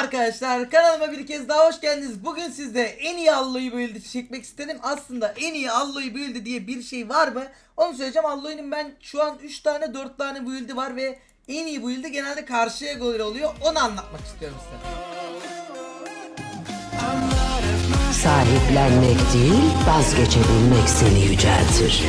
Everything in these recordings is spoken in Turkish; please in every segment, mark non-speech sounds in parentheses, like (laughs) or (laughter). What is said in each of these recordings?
arkadaşlar kanalıma bir kez daha hoş geldiniz. Bugün sizde en iyi Alloy build'i çekmek istedim. Aslında en iyi Alloy build'i diye bir şey var mı? Onu söyleyeceğim. Alloy'un ben şu an 3 tane 4 tane build'i var ve en iyi build'i genelde karşıya göre oluyor. Onu anlatmak istiyorum size. Sahiplenmek değil, vazgeçebilmek seni yüceltir.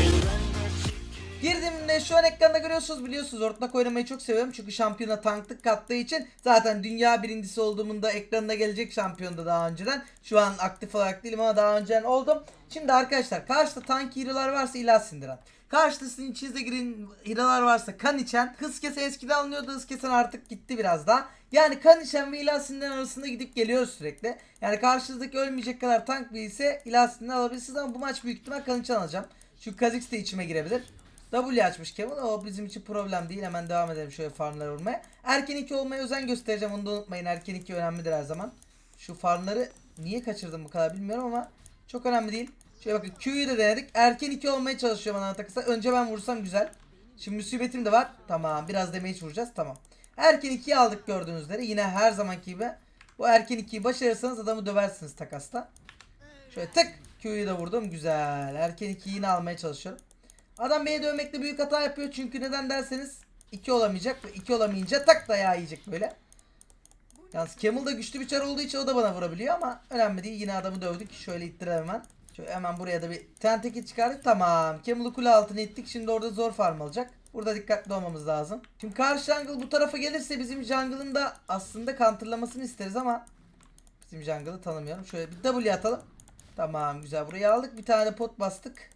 Şu an ekranda görüyorsunuz biliyorsunuz ortak oynamayı çok seviyorum. Çünkü şampiyona tanklık kattığı için zaten dünya birincisi olduğumun da ekranına gelecek şampiyonda daha önceden. Şu an aktif olarak değilim ama daha önceden oldum. Şimdi arkadaşlar karşıda tank hero'lar varsa ilah sindiren. Karşıda sizin içinize giren hero'lar varsa kan içen Hız kesen eskiden alınıyordu hız kesen artık gitti biraz daha. Yani kan içen ve ilah sindiren arasında gidip geliyoruz sürekli. Yani karşınızdaki ölmeyecek kadar tank bir ise ilah sindiren alabilirsiniz ama bu maç büyük ihtimal kan içen alacağım. Şu Kha'Zix de içime girebilir W açmış Kevin. O bizim için problem değil. Hemen devam edelim şöyle farmları vurmaya. Erken 2 olmaya özen göstereceğim. Onu da unutmayın. Erken 2 önemlidir her zaman. Şu farmları niye kaçırdım bu kadar bilmiyorum ama çok önemli değil. Şöyle bakın Q'yu da denedik. Erken 2 olmaya çalışıyorum ana takısa. Önce ben vursam güzel. Şimdi musibetim de var. Tamam. Biraz damage vuracağız. Tamam. Erken 2'yi aldık gördüğünüz üzere. Yine her zamanki gibi. Bu erken 2'yi başarırsanız adamı döversiniz takasta. Şöyle tık. Q'yu da vurdum. Güzel. Erken 2'yi yine almaya çalışıyorum. Adam beni dövmekte büyük hata yapıyor çünkü neden derseniz 2 olamayacak ve 2 olamayınca tak dayağı yiyecek böyle. Yalnız Camel da güçlü bir çar olduğu için o da bana vurabiliyor ama önemli değil. Yine adamı dövdük. Şöyle ittirelim hemen. Şöyle hemen buraya da bir tenteki çıkardık. Tamam. Camel'ı kule altına ittik. Şimdi orada zor farm alacak. Burada dikkatli olmamız lazım. Şimdi karşı jungle bu tarafa gelirse bizim jungle'ın da aslında counterlamasını isteriz ama bizim jungle'ı tanımıyorum. Şöyle bir W atalım. Tamam güzel. Buraya aldık. Bir tane pot bastık.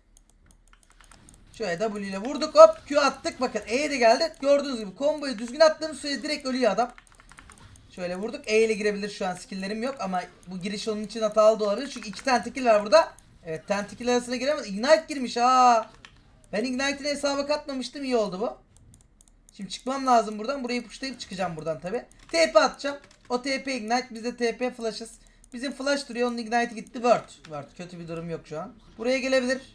Şöyle W ile vurduk hop Q attık. Bakın E de geldi. Gördüğünüz gibi komboyu düzgün attığımız sürece direkt ölüyor adam. Şöyle vurduk. E ile girebilir şu an skilllerim yok ama bu giriş onun için hatalı da olabilir. Çünkü iki tentakill var burada. Evet tentakill arasına giremez Ignite girmiş ha. Ben Ignite'ini hesaba katmamıştım iyi oldu bu. Şimdi çıkmam lazım buradan. Burayı pushlayıp çıkacağım buradan tabi TP atacağım. O TP Ignite biz de TP flash'ız. Bizim flash duruyor onun Ignite'i gitti. Word. Word kötü bir durum yok şu an. Buraya gelebilir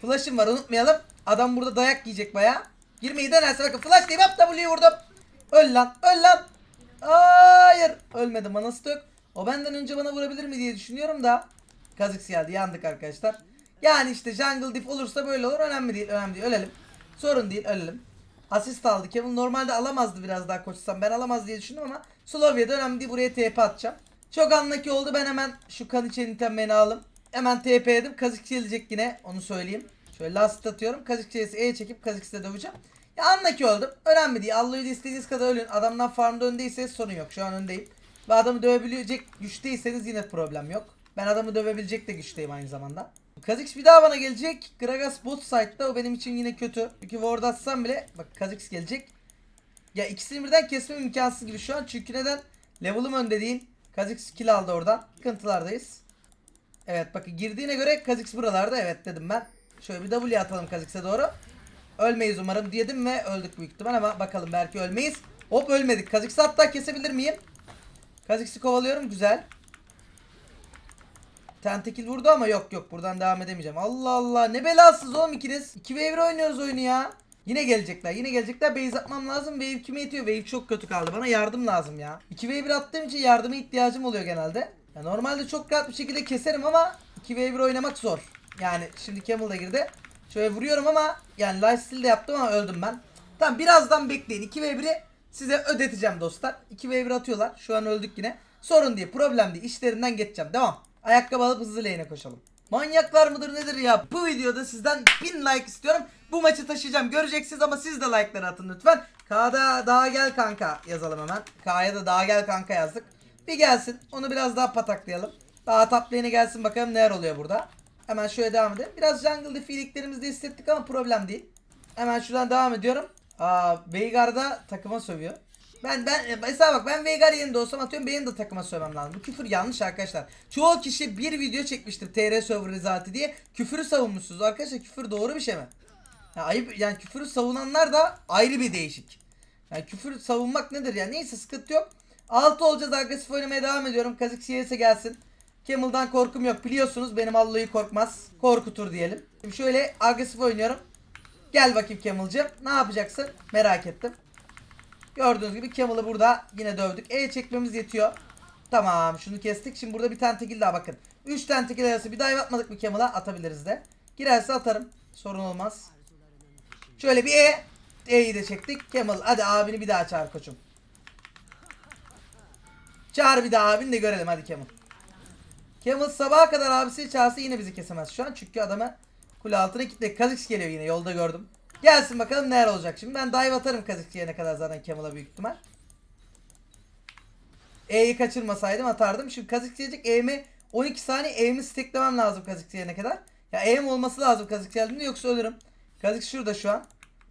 Flash'ım var unutmayalım. Adam burada dayak yiyecek baya. Girmeyi denerse bakın flash deyip hop W'yu vurdum. Öl lan öl lan. Hayır. Ölmedi manası da yok. O benden önce bana vurabilir mi diye düşünüyorum da. Kazıks geldi yandık arkadaşlar. Yani işte jungle diff olursa böyle olur. Önemli değil önemli değil ölelim. Sorun değil ölelim. Asist aldı. Kevin normalde alamazdı biraz daha koşsam. Ben alamaz diye düşündüm ama Slovya'da önemli değil. Buraya TP atacağım. Çok anlaki oldu. Ben hemen şu kan içen itemlerini alalım. Hemen TP yedim. Kazık gelecek yine. Onu söyleyeyim. Şöyle last atıyorum. Kazık E çekip Kazık'ı döveceğim. Ya anlaki oldum. Önemli değil. Allah'ı istediğiniz kadar ölün. Adamdan farmda öndeyseniz sorun yok. Şu an öndeyim. Ve adamı dövebilecek güçteyseniz yine problem yok. Ben adamı dövebilecek de güçteyim aynı zamanda. Kazix bir daha bana gelecek. Gragas bot side'da o benim için yine kötü. Çünkü ward atsam bile bak Kazix gelecek. Ya ikisini birden kesmem imkansız gibi şu an. Çünkü neden? Level'ım önde değil. Kazix kill aldı oradan. Sıkıntılardayız. Evet bakın girdiğine göre Kazix buralarda evet dedim ben. Şöyle bir W atalım Kazix'e doğru. Ölmeyiz umarım diyedim ve öldük büyük ihtimal ama bakalım belki ölmeyiz. Hop ölmedik. Kazix'i hatta kesebilir miyim? Kazix'i kovalıyorum güzel. Tentekil vurdu ama yok yok buradan devam edemeyeceğim. Allah Allah ne belasız oğlum ikiniz. 2v1 oynuyoruz oyunu ya. Yine gelecekler yine gelecekler. Base atmam lazım. Wave kime yetiyor? Wave çok kötü kaldı. Bana yardım lazım ya. 2v1 attığım için yardıma ihtiyacım oluyor genelde. Ya normalde çok rahat bir şekilde keserim ama 2v1 oynamak zor. Yani şimdi Camel da girdi. Şöyle vuruyorum ama yani lifesteal de yaptım ama öldüm ben. Tamam birazdan bekleyin. 2v1'i size ödeteceğim dostlar. 2v1 atıyorlar. Şu an öldük yine. Sorun değil problem değil. İşlerinden geçeceğim. Devam. Ayakkabı alıp hızlı lane'e koşalım. Manyaklar mıdır nedir ya? Bu videoda sizden 1000 like istiyorum. Bu maçı taşıyacağım. Göreceksiniz ama siz de like'ları atın lütfen. K'da daha gel kanka yazalım hemen. K'ya da daha gel kanka yazdık. Bir gelsin. Onu biraz daha pataklayalım. Daha top lane'e gelsin bakalım neler oluyor burada. Hemen şöyle devam edelim. Biraz jungle fiiliklerimizi de hissettik ama problem değil. Hemen şuradan devam ediyorum. Aa, Veigar da takıma sövüyor. Ben ben mesela bak ben Veigar yerinde olsam atıyorum benim de takıma sövmem lazım. Bu küfür yanlış arkadaşlar. Çoğu kişi bir video çekmiştir TR server rezaleti diye. Küfürü savunmuşsunuz. Arkadaşlar küfür doğru bir şey mi? Ya ayıp yani küfürü savunanlar da ayrı bir değişik. Yani küfür savunmak nedir ya? Neyse sıkıntı yok. 6 olacağız agresif oynamaya devam ediyorum. Kazık CS gelsin. Camel'dan korkum yok. Biliyorsunuz benim Allah'ı korkmaz. Korkutur diyelim. Şimdi şöyle agresif oynuyorum. Gel bakayım Camel'cığım. Ne yapacaksın? Merak ettim. Gördüğünüz gibi Camel'ı burada yine dövdük. E çekmemiz yetiyor. Tamam şunu kestik. Şimdi burada bir tane tekil daha bakın. 3 tane tekil arası bir dive atmadık mı Camel'a atabiliriz de. Girerse atarım. Sorun olmaz. Şöyle bir E. E'yi de çektik. Camel hadi abini bir daha çağır koçum. Çağır bir daha abini de görelim hadi Camel. Camel sabaha kadar abisi çağırsa yine bizi kesemez şu an. Çünkü adama kule altına kitle. Kazix geliyor yine yolda gördüm. Gelsin bakalım neler olacak şimdi. Ben dive atarım Kazix yerine kadar zaten Camel'a büyük ihtimal. E'yi kaçırmasaydım atardım. Şimdi Kazix gelecek E'mi 12 saniye E'mi steklemem lazım Kazix yerine kadar. Ya E'm olması lazım Kazix geldiğinde yoksa ölürüm. Kazix şurada şu an.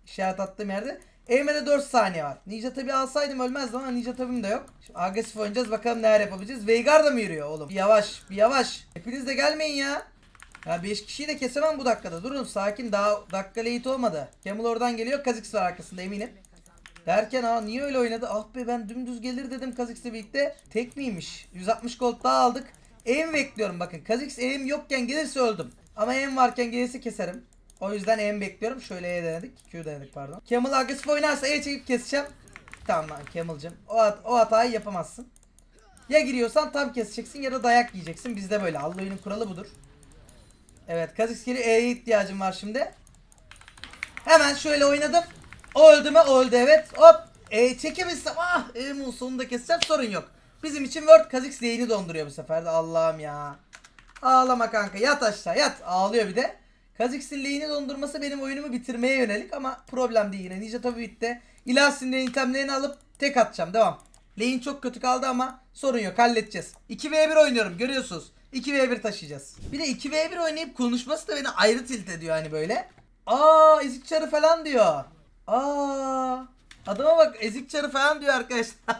İşaret attığım yerde. E'me de 4 saniye var. Ninja tabi alsaydım ölmezdim ama Ninja tabim de yok. Şimdi agresif oynayacağız bakalım neler yapabileceğiz. Veigar da mı yürüyor oğlum? Bir yavaş bir yavaş. Hepiniz de gelmeyin ya. Ya 5 kişiyi de kesemem bu dakikada. Durun sakin daha dakika late olmadı. Camel oradan geliyor. Kazix var arkasında eminim. Derken aa niye öyle oynadı? Ah be ben dümdüz gelir dedim Kazix'le birlikte. Tek miymiş? 160 gold daha aldık. Aim bekliyorum bakın. Kazix aim yokken gelirse öldüm. Ama aim varken gelirse keserim. O yüzden aim bekliyorum. Şöyle E denedik. Q denedik pardon. Camel agresif oynarsa E çekip keseceğim. Tamam lan Camel'cım. O, hat- o hatayı yapamazsın. Ya giriyorsan tam keseceksin ya da dayak yiyeceksin. Bizde böyle. Allah oyunun kuralı budur. Evet Kazix geliyor. E'ye ihtiyacım var şimdi. Hemen şöyle oynadım. O öldü mü? O öldü evet. Hop. E, çekebilsem ah E'min sonunda keseceğim sorun yok. Bizim için Word Kazix lane'i donduruyor bu sefer de Allah'ım ya. Ağlama kanka yat aşağı yat. Ağlıyor bir de. Kazix'in lane'i dondurması benim oyunumu bitirmeye yönelik ama problem değil yine. Ninja tabi bitti. İlahi'nin itemlerini alıp tek atacağım devam. Lane çok kötü kaldı ama sorun yok halledeceğiz. 2v1 oynuyorum görüyorsunuz. 2v1 taşıyacağız. Bir de 2v1 oynayıp konuşması da beni ayrı tilt ediyor hani böyle. Aa ezik çarı falan diyor. Aa adama bak ezik çarı falan diyor arkadaşlar. (laughs)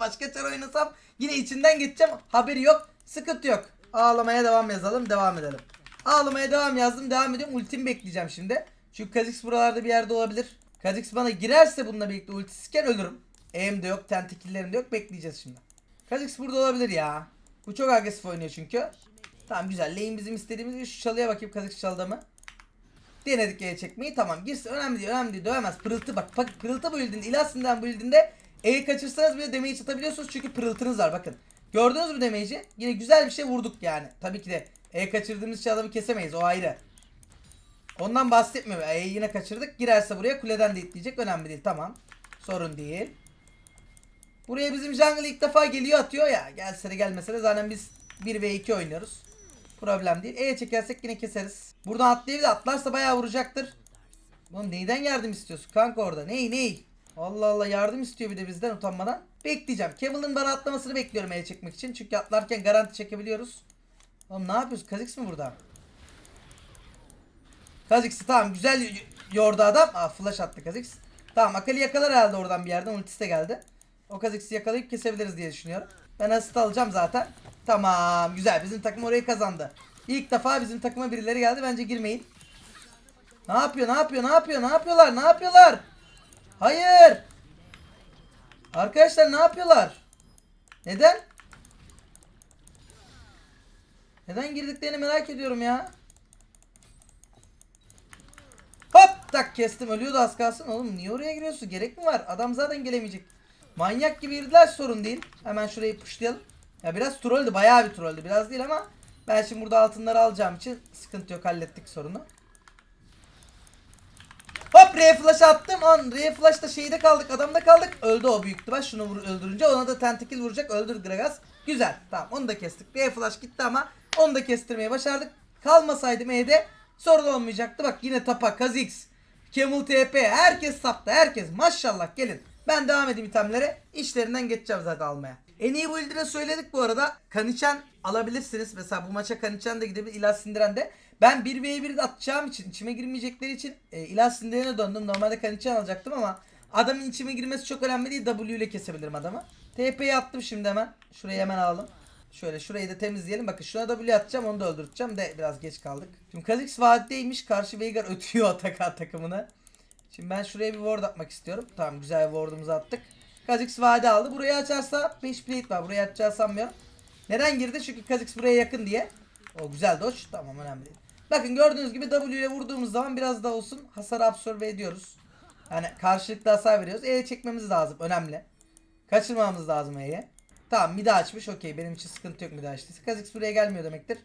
Başka çar oynasam yine içinden geçeceğim. Haberi yok. Sıkıntı yok. Ağlamaya devam yazalım. Devam edelim. Ağlamaya devam yazdım. Devam ediyorum. Ultimi bekleyeceğim şimdi. Çünkü Kha'Zix buralarda bir yerde olabilir. Kha'Zix bana girerse bununla birlikte ultisizken ölürüm. Aim de yok. Tentikillerim de yok. Bekleyeceğiz şimdi. Kha'Zix burada olabilir ya. Bu çok agresif oynuyor çünkü. Tamam güzel. Lane bizim istediğimiz gibi şu çalıya bakayım Kha'Zix çaldı mı? Denedik E'ye çekmeyi. Tamam girsin. Önemli değil. Önemli değil. Dövemez. Pırıltı bak. Bak pırıltı build'inde. İlahi'nden build'inde E'yi kaçırsanız bile damage atabiliyorsunuz. Çünkü pırıltınız var. Bakın. Gördünüz mü damage'i? Yine güzel bir şey vurduk yani. Tabii ki de E kaçırdığımız için adamı kesemeyiz. O ayrı. Ondan bahsetmiyorum. E'yi yine kaçırdık. Girerse buraya kuleden de itleyecek. Önemli değil. Tamam. Sorun değil. Buraya bizim jungle ilk defa geliyor atıyor ya. Gelse de gelmese de zaten biz 1 ve 2 oynuyoruz. Problem değil. E'ye çekersek yine keseriz. Buradan atlayabilir. Atlarsa bayağı vuracaktır. Oğlum neyden yardım istiyorsun kanka orada? Ney ney? Allah Allah yardım istiyor bir de bizden utanmadan. Bekleyeceğim. Camel'ın bana atlamasını bekliyorum E'ye çekmek için. Çünkü atlarken garanti çekebiliyoruz. Oğlum ne yapıyorsun? Kha'Zix mi burada? Kha'Zix'i tamam güzel yordu adam. Aa flash attı Kha'Zix. Tamam Akali yakalar herhalde oradan bir yerden. Ultisi de geldi. O Kha'Zix'i yakalayıp kesebiliriz diye düşünüyorum. Ben asist alacağım zaten. Tamam güzel bizim takım orayı kazandı. İlk defa bizim takıma birileri geldi. Bence girmeyin. Ne yapıyor? Ne yapıyor? Ne yapıyor? Ne yapıyorlar? Ne yapıyorlar? Hayır. Arkadaşlar ne yapıyorlar? Neden? Neden girdiklerini merak ediyorum ya. Hop tak kestim ölüyordu az kalsın oğlum niye oraya giriyorsun gerek mi var adam zaten gelemeyecek manyak gibi girdiler sorun değil hemen şurayı pushlayalım ya biraz trolldü bayağı bir trolldü biraz değil ama ben şimdi burada altınları alacağım için sıkıntı yok hallettik sorunu Hop R flash attım. An R flash'ta şeyde kaldık. Adamda kaldık. Öldü o büyük ihtimal. Şunu vur, öldürünce ona da tentakill vuracak. Öldür Gragas. Güzel. Tamam onu da kestik. R flash gitti ama onu da kestirmeyi başardık. Kalmasaydım E'de sorun olmayacaktı. Bak yine tapa Kha'Zix. Camel TP. Herkes sapta. Herkes. Maşallah gelin. Ben devam edeyim itemlere. İşlerinden geçeceğim zaten almaya. En iyi build'ine söyledik bu arada. Kaniçen alabilirsiniz. Mesela bu maça Kaniçen de gidebilir. İlah Sindiren de. Ben 1v1 atacağım için içime girmeyecekleri için e, İlah Sindiren'e döndüm. Normalde Kaniçen alacaktım ama adamın içime girmesi çok önemli değil. W ile kesebilirim adamı. TP'yi attım şimdi hemen. Şurayı hemen alalım. Şöyle şurayı da temizleyelim. Bakın şuna W atacağım onu da öldürteceğim de biraz geç kaldık. Şimdi Kha'Zix vaditteymiş. Karşı Veigar ötüyor Ataka takımını. Şimdi ben şuraya bir ward atmak istiyorum. Tamam güzel ward'umuzu attık. Kha'Zix vade aldı. Burayı açarsa 5 plate var. Burayı açacağı sanmıyorum. Neden girdi? Çünkü Kha'Zix buraya yakın diye. O güzel dodge. Tamam önemli değil. Bakın gördüğünüz gibi W ile vurduğumuz zaman biraz da olsun hasar absorbe ediyoruz. Hani karşılıklı hasar veriyoruz. E'ye çekmemiz lazım. Önemli. Kaçırmamamız lazım E'ye. Tamam midi açmış. Okey benim için sıkıntı yok midi açtıysa. Kazix buraya gelmiyor demektir.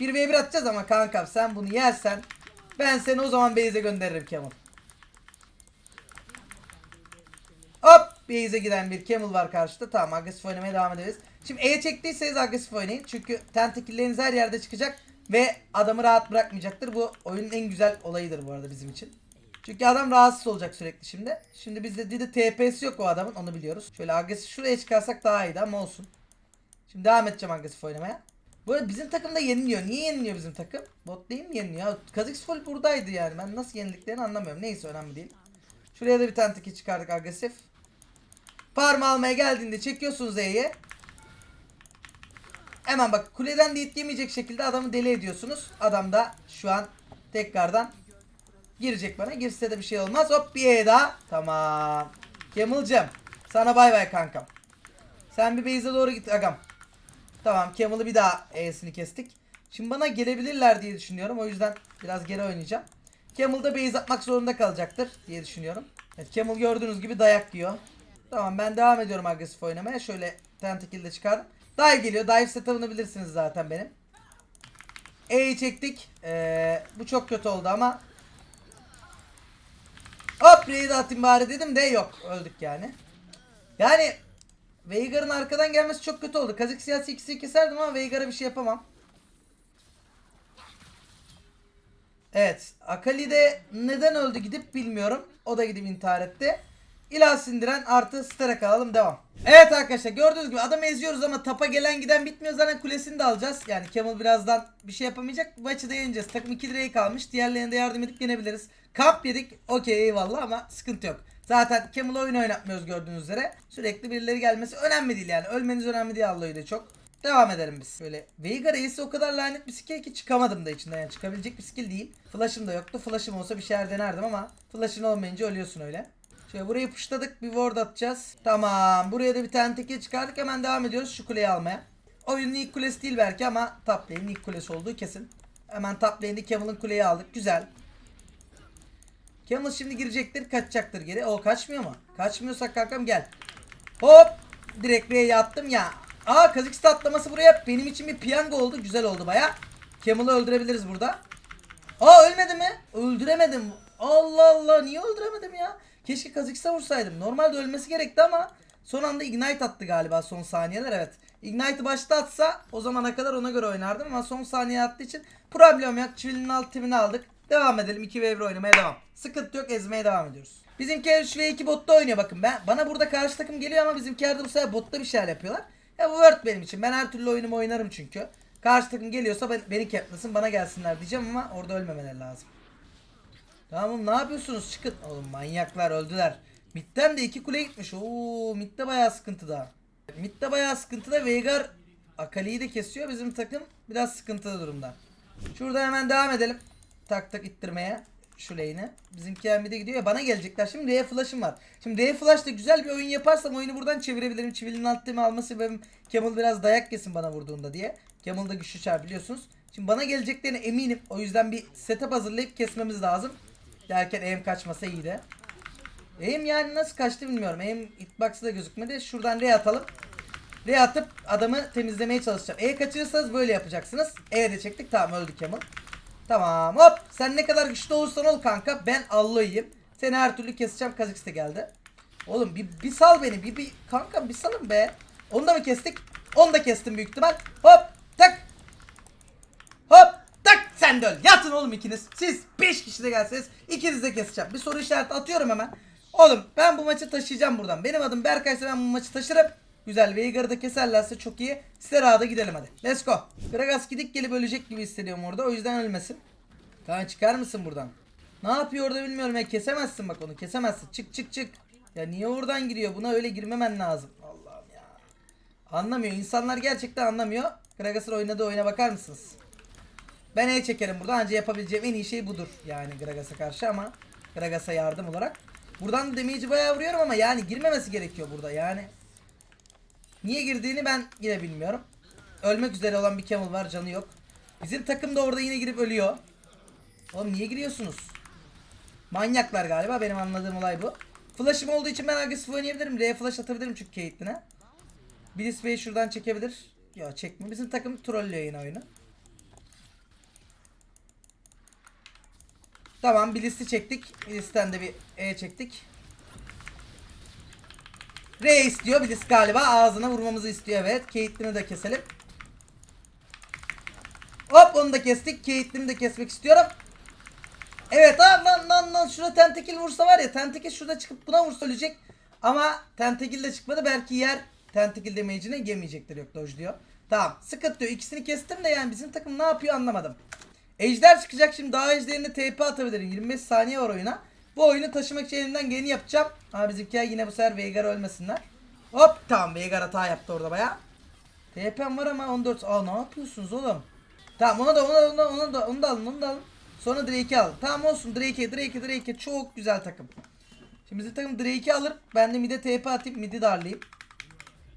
1v1 atacağız ama kankam sen bunu yersen ben seni o zaman base'e gönderirim Camel. Hop base'e giden bir Camel var karşıda. Tamam agresif oynamaya devam ederiz. Şimdi E'ye çektiyseniz agresif oynayın. Çünkü tentakilleriniz her yerde çıkacak. Ve adamı rahat bırakmayacaktır. Bu oyunun en güzel olayıdır bu arada bizim için. Çünkü adam rahatsız olacak sürekli şimdi. Şimdi bizde de TP'si yok o adamın onu biliyoruz. Şöyle agresif şuraya çıkarsak daha iyiydi ama olsun. Şimdi devam edeceğim agresif oynamaya. Bu arada bizim takım da yeniliyor. Niye yeniliyor bizim takım? Bot değil mi yeniliyor? Kazix full buradaydı yani. Ben nasıl yenildiklerini anlamıyorum. Neyse önemli değil. Şuraya da bir tane tiki çıkardık agresif. Farm almaya geldiğinde çekiyorsunuz E'ye. Hemen bak kuleden de itleyemeyecek şekilde adamı deli ediyorsunuz. Adam da şu an tekrardan girecek bana. Girse de bir şey olmaz. Hop bir E daha. Tamam. Camel'cım. Sana bay bay kankam. Sen bir base'e doğru git agam. Tamam Camel'ı bir daha E'sini kestik. Şimdi bana gelebilirler diye düşünüyorum. O yüzden biraz geri oynayacağım. Camel da base atmak zorunda kalacaktır diye düşünüyorum. Evet, Camel gördüğünüz gibi dayak yiyor. Tamam ben devam ediyorum agresif oynamaya. Şöyle tentacle de çıkardım. Dive geliyor. Dive setup'ını bilirsiniz zaten benim. E'yi çektik. Ee, bu çok kötü oldu ama. Raid atayım bari dedim de yok. Öldük yani. Yani Veigar'ın arkadan gelmesi çok kötü oldu. Kazık siyasi ikisini keserdim ama Veigar'a bir şey yapamam. Evet. Akali de neden öldü gidip bilmiyorum. O da gidip intihar etti. İlah sindiren artı stere kalalım devam. Evet arkadaşlar gördüğünüz gibi adamı eziyoruz ama tapa gelen giden bitmiyor. Zaten kulesini de alacağız. Yani Camel birazdan bir şey yapamayacak. Maçı da yeneceğiz. Takım 2 direği kalmış. Diğerlerine de yardım edip yenebiliriz. Kamp yedik. Okey eyvallah ama sıkıntı yok. Zaten Camel oyun oynatmıyoruz gördüğünüz üzere. Sürekli birileri gelmesi önemli değil yani. Ölmeniz önemli değil Allah'ı da çok. Devam edelim biz. Böyle Veigar Ace'i o kadar lanet bir skill ki çıkamadım da içinden yani çıkabilecek bir skill değil. Flash'ım da yoktu. Flash'ım olsa bir şeyler denerdim ama flash'ın olmayınca ölüyorsun öyle. Şöyle burayı puşladık bir ward atacağız. Tamam buraya da bir tane tekil çıkardık hemen devam ediyoruz şu kuleyi almaya. Oyunun ilk kulesi değil belki ama top lane'in ilk kulesi olduğu kesin. Hemen top lane'de Camel'ın kuleyi aldık güzel. Camel şimdi girecektir kaçacaktır geri. O kaçmıyor mu? Kaçmıyorsak kankam gel. Hop direkt R'ye attım ya. Aa Kazakistan atlaması buraya benim için bir piyango oldu. Güzel oldu baya. Camel'ı öldürebiliriz burada. Aa ölmedi mi? Öldüremedim. Allah Allah niye öldüremedim ya? Keşke Kazakistan vursaydım. Normalde ölmesi gerekti ama son anda Ignite attı galiba son saniyeler evet. Ignite'ı başta atsa o zamana kadar ona göre oynardım ama son saniye attığı için problem yok. Çivilinin alt timini aldık. Devam edelim 2 v 1 oynamaya devam. Sıkıntı yok ezmeye devam ediyoruz. Bizimkiler 3 v 2 botta oynuyor bakın. Ben bana burada karşı takım geliyor ama bizimkiler de bu sefer botta bir şeyler yapıyorlar. Ya bu word benim için. Ben her türlü oyunumu oynarım çünkü. Karşı takım geliyorsa ben, beni caplasın bana gelsinler diyeceğim ama orada ölmemeleri lazım. Tamam oğlum, ne yapıyorsunuz? Çıkın. Oğlum manyaklar öldüler. Mid'den de iki kule gitmiş. Oo mid'de bayağı sıkıntıda. Mid'de bayağı sıkıntıda. Veigar Akali'yi de kesiyor. Bizim takım biraz sıkıntılı durumda. Şurada hemen devam edelim. Tak tak ittirmeye. Şu lane'i. Bizimkiler mid'e gidiyor ya bana gelecekler. Şimdi R'ye flash'ım var. Şimdi R'ye flash'la güzel bir oyun yaparsam oyunu buradan çevirebilirim. Çivilin alt alması sebebim Camel biraz dayak yesin bana vurduğunda diye. Camel da güçlü çar biliyorsunuz. Şimdi bana geleceklerine eminim. O yüzden bir setup hazırlayıp kesmemiz lazım. Derken aim kaçmasa iyi de. Aim yani nasıl kaçtı bilmiyorum. Aim hitbox'ta da gözükmedi. Şuradan R atalım. R atıp adamı temizlemeye çalışacağım. E kaçırırsanız böyle yapacaksınız. E de çektik. Tamam öldü Camel. Tamam hop. Sen ne kadar güçlü olursan ol kanka. Ben Allah'ıyım. Seni her türlü keseceğim. Kazix de geldi. Oğlum bir, bir sal beni. Bir, bir kanka bir salın be. Onu da mı kestik? Onu da kestim büyük ihtimal. Hop tak. Sen de öl. Yatın oğlum ikiniz. Siz 5 kişi de gelseniz ikiniz de keseceğim. Bir soru işareti atıyorum hemen. Oğlum ben bu maçı taşıyacağım buradan. Benim adım Berkay'sa ben bu maçı taşırım. Güzel Veigar'ı da keserlerse çok iyi. Sera'da gidelim hadi. Let's go. Gragas gidik gelip ölecek gibi hissediyorum orada. O yüzden ölmesin. Tamam çıkar mısın buradan? Ne yapıyor orada bilmiyorum ya. Kesemezsin bak onu. Kesemezsin. Çık çık çık. Ya niye oradan giriyor? Buna öyle girmemen lazım. Allah'ım ya. Anlamıyor. İnsanlar gerçekten anlamıyor. Gragas'ın oynadığı oyuna bakar mısınız? Ben E çekerim burada. Anca yapabileceğim en iyi şey budur. Yani Gragas'a karşı ama Gragas'a yardım olarak. Buradan damage'i bayağı vuruyorum ama yani girmemesi gerekiyor burada yani. Niye girdiğini ben yine bilmiyorum. Ölmek üzere olan bir Camel var canı yok. Bizim takım da orada yine girip ölüyor. Oğlum niye giriyorsunuz? Manyaklar galiba benim anladığım olay bu. Flash'ım olduğu için ben agresif oynayabilirim. R flash atabilirim çünkü Caitlyn'e. Bliss Bey şuradan çekebilir. Ya çekmiyor. Bizim takım trollüyor yine oyunu. Tamam Bliss'i çektik. Bliss'ten de bir E çektik. R istiyor Bliss galiba. Ağzına vurmamızı istiyor evet. Caitlyn'i de keselim. Hop onu da kestik. Caitlyn'i de kesmek istiyorum. Evet lan lan lan lan şurada tentekil vursa var ya tentekil şurada çıkıp buna vursa ölecek. Ama tentekil de çıkmadı belki yer tentekil damage'ini yemeyecektir yok dodge diyor. Tamam sıkıntı diyor ikisini kestim de yani bizim takım ne yapıyor anlamadım. Ejder çıkacak şimdi daha ejderine TP atabilirim 25 saniye var oyuna. Bu oyunu taşımak için elimden geleni yapacağım. Ama bizimkiler yine bu sefer Veigar ölmesinler. Hop tamam Veigar hata yaptı orada baya. TP'm var ama 14. Aa ne yapıyorsunuz oğlum? Tamam ona da ona da ona da onu da, onu da alın onu da alın. Sonra Drake'i al. Tamam olsun Drake'e Drake'e Drake'e çok güzel takım. Şimdi bizim takım Drake'i alır. Ben de mid'e TP atayım mid'i darlayayım.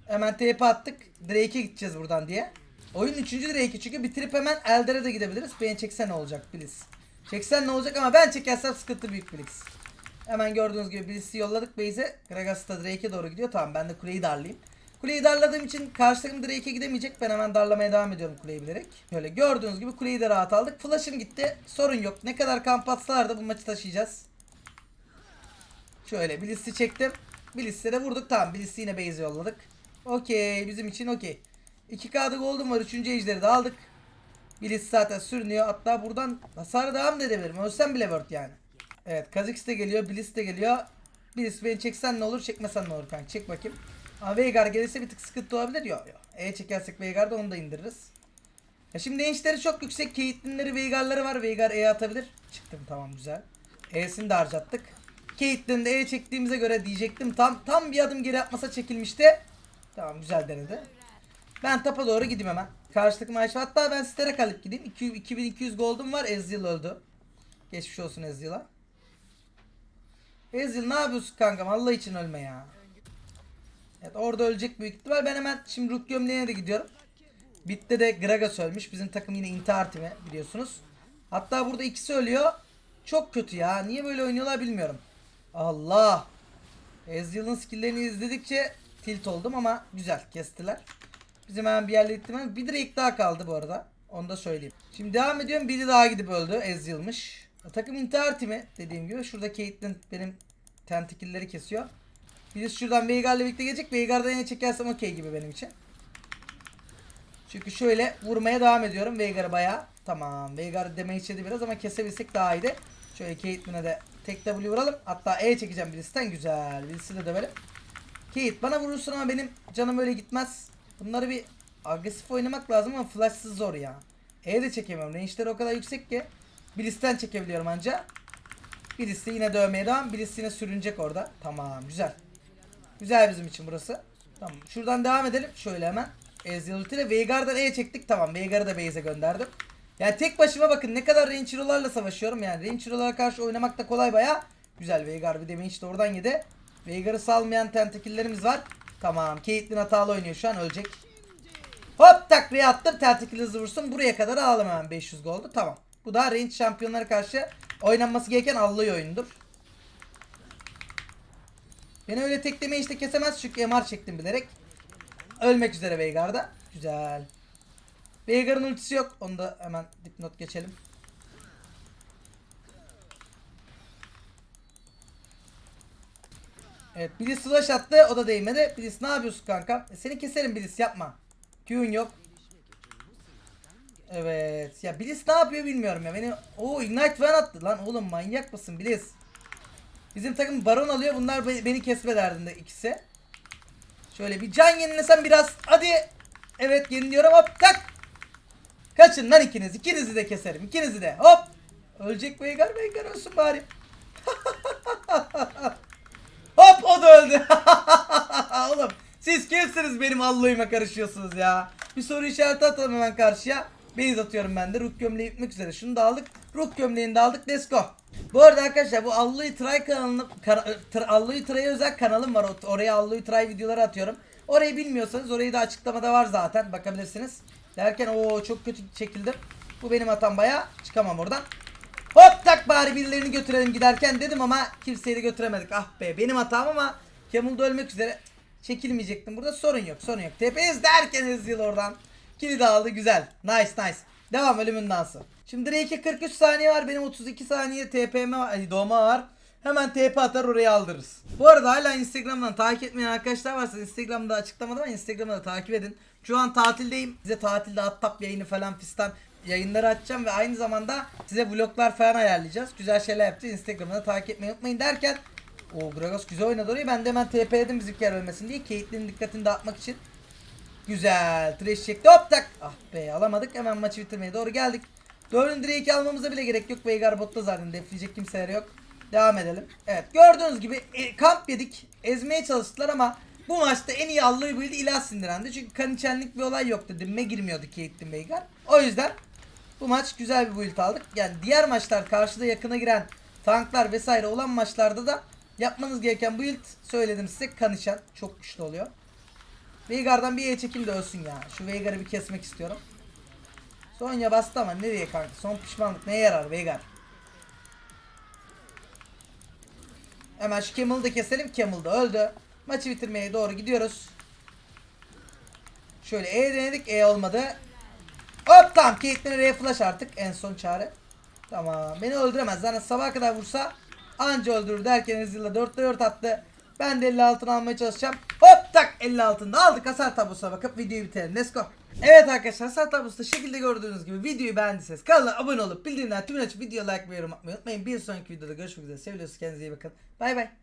Hemen TP attık. Drake'e gideceğiz buradan diye. Oyun 3. Drake'i çünkü bitirip hemen Elder'e de gidebiliriz. Beni çeksen ne olacak Blitz. Çeksen ne olacak ama ben çekersem sıkıntı büyük Blitz. Hemen gördüğünüz gibi Blitz'i yolladık base'e. Gragas da Drake'e doğru gidiyor. Tamam ben de kuleyi darlayayım. Kuleyi darladığım için karşı takım Drake'e gidemeyecek. Ben hemen darlamaya devam ediyorum kuleyi bilerek. Böyle gördüğünüz gibi kuleyi de rahat aldık. Flash'ım gitti. Sorun yok. Ne kadar kamp atsalar da bu maçı taşıyacağız. Şöyle Blitz'i çektim. Blitz'e de vurduk. Tamam Blitz'i yine base'e yolladık. Okey. Bizim için okey. 2K'da gold'um var. 3. ejderi de aldık. Blitz zaten sürünüyor. Hatta buradan hasarı devam da edebilirim. Ölsem bile word yani. Evet Kha'Zix de geliyor. Blitz de geliyor. Blitz beni çeksen ne olur çekmesen ne olur kanka. Çek bakayım. Ama Veigar gelirse bir tık sıkıntı olabilir. Yok yok. E çekersek Veigar'da onu da indiririz. Ya şimdi range'leri çok yüksek. Caitlyn'leri Veigar'ları var. Veigar E atabilir. Çıktım tamam güzel. E'sini de harcattık. Caitlyn'de E çektiğimize göre diyecektim. Tam tam bir adım geri atmasa çekilmişti. Tamam güzel denedi. Ben tapa doğru gideyim hemen. Karşı takım Ayşe. Hatta ben Ster'e kalıp gideyim. 2, 2200 gold'um var. Ezreal öldü. Geçmiş olsun Ezreal'a. Ezreal ne yapıyorsun kankam? Allah için ölme ya. Evet orada ölecek büyük ihtimal. Ben hemen şimdi Rook gömleğine de gidiyorum. Bitte de Gragas ölmüş. Bizim takım yine intihar timi biliyorsunuz. Hatta burada ikisi ölüyor. Çok kötü ya. Niye böyle oynuyorlar bilmiyorum. Allah. Ezreal'ın skill'lerini izledikçe tilt oldum ama güzel kestiler. Bizim hemen bir yerle gittim. Bir Drake daha kaldı bu arada. Onu da söyleyeyim. Şimdi devam ediyorum. Biri daha gidip öldü. Ezreal'mış. Takım intihar timi dediğim gibi. Şurada Caitlyn benim tentikilleri kesiyor. Birisi şuradan Veigar'la birlikte gelecek. Veigar'dan yine çekersem okey gibi benim için. Çünkü şöyle vurmaya devam ediyorum. Veigar'ı bayağı. Tamam. Veigar damage yedi biraz ama kesebilsek daha iyiydi. Şöyle Caitlyn'e de tek W vuralım. Hatta E çekeceğim birisinden. Güzel. Birisi de dövelim. Kate bana vurursun ama benim canım öyle gitmez. Bunları bir agresif oynamak lazım ama flashsız zor ya. E de çekemiyorum. Range'leri o kadar yüksek ki. Bliss'ten çekebiliyorum anca. Bliss de yine dövmeye devam. Bliss yine sürünecek orada. Tamam güzel. Güzel bizim için burası. Tamam. Şuradan devam edelim. Şöyle hemen. Ezreal ultiyle Veigar'dan E çektik. Tamam. Veigar'ı da base'e gönderdim. Yani tek başıma bakın ne kadar range hero'larla savaşıyorum. Yani range hero'lara karşı oynamak da kolay baya. Güzel Veigar bir damage de oradan yedi. Veigar'ı salmayan tentakillerimiz var. Tamam. Caitlyn hatalı oynuyor şu an ölecek. Hop takviye attım. Tentakil hızlı vursun. Buraya kadar alalım hemen 500 goldu. Tamam. Bu da range şampiyonlara karşı oynanması gereken allığı oyundur. Beni öyle tekleme işte kesemez çünkü MR çektim bilerek. Ölmek üzere Veigar'da. Güzel. Veigar'ın ultisi yok. Onu da hemen dipnot geçelim. Evet Bliss flash attı o da değmedi. Bliss ne yapıyorsun kanka? E, seni keserim Bliss yapma. Q'un yok. Evet. Ya Bliss ne yapıyor bilmiyorum ya. Beni o Ignite falan attı lan. Oğlum manyak mısın Bliss? Bizim takım baron alıyor. Bunlar be- beni kesme derdinde ikisi. Şöyle bir can yenilesem biraz. Hadi. Evet yeniliyorum hop tak. Kaçın lan ikiniz. İkinizi de keserim. İkinizi de. Hop. Ölecek Veigar. Veigar ölsün bari. (laughs) Hop o da öldü. (laughs) Oğlum siz kimsiniz benim Allah'ıma karışıyorsunuz ya. Bir soru işareti atalım hemen karşıya. Base atıyorum ben de. Rook gömleği bitmek üzere. Şunu da aldık. Rook gömleğini de aldık. Let's go. Bu arada arkadaşlar bu Alloy Try kanalını kana, tr, Alloy Try'e özel kanalım var. Oraya Alloy Try videoları atıyorum. Orayı bilmiyorsanız orayı da açıklamada var zaten. Bakabilirsiniz. Derken o çok kötü çekildim. Bu benim hatam baya. Çıkamam oradan. Hop tak bari birilerini götürelim giderken dedim ama kimseyi de götüremedik. Ah be benim hatam ama Camel da ölmek üzere. Çekilmeyecektim burada sorun yok sorun yok. TP'yiz derken Ezreal oradan. Kilidi aldı güzel. Nice nice. Devam ölümün dansı. Şimdi Drake'e 43 saniye var. Benim 32 saniye TP'me var. Doğma var. Hemen TP atar oraya aldırırız. Bu arada hala Instagram'dan takip etmeyen arkadaşlar varsa Instagram'da açıklamada ama Instagram'da da takip edin. Şu an tatildeyim. Size tatilde Attap yayını falan fistan yayınları açacağım ve aynı zamanda size vloglar falan ayarlayacağız. Güzel şeyler yapacağız. Instagram'da da takip etmeyi unutmayın derken o Gragas güzel oynadı orayı. Ben de hemen TP'ledim bizimkiler ölmesin diye. Caitlyn'in dikkatini dağıtmak için. Güzel. Trash çekti. Hop tak. Ah be alamadık. Hemen maçı bitirmeye doğru geldik. Dördüncü Drake'i almamıza bile gerek yok. Veigar botta zaten defleyecek kimseler yok. Devam edelim. Evet gördüğünüz gibi e, kamp yedik. Ezmeye çalıştılar ama bu maçta en iyi aldığı build ilah sindirendi. Çünkü kan içenlik bir olay yoktu. Dimme girmiyordu Caitlyn Veigar. O yüzden bu maç güzel bir build aldık. Yani diğer maçlar karşıda yakına giren tanklar vesaire olan maçlarda da yapmanız gereken build söyledim size kan içen. Çok güçlü oluyor. Veigar'dan bir E çekim de ölsün ya. Şu Veigar'ı bir kesmek istiyorum. Sonya bastı ama nereye kanka? Son pişmanlık neye yarar Veigar? Hemen şu Camel'ı da keselim. Camel da öldü. Maçı bitirmeye doğru gidiyoruz. Şöyle E denedik. E olmadı. Hop tamam. Caitlyn'e R flash artık. En son çare. Tamam. Beni öldüremez. Zaten sabaha kadar vursa anca öldürür derken Ezreal'la 4'te 4 attı. Ben de 50 altını almaya çalışacağım. Hop tak 50 altını aldık. Hasar tablosuna bakıp videoyu bitirelim. Let's go. Evet arkadaşlar hasar tablosunda şekilde gördüğünüz gibi videoyu beğendiyseniz kanala abone olup bildirimler tümünü açıp video like ve yorum atmayı unutmayın. Bir sonraki videoda görüşmek üzere. Seviyorsunuz kendinize iyi bakın. Bay bay.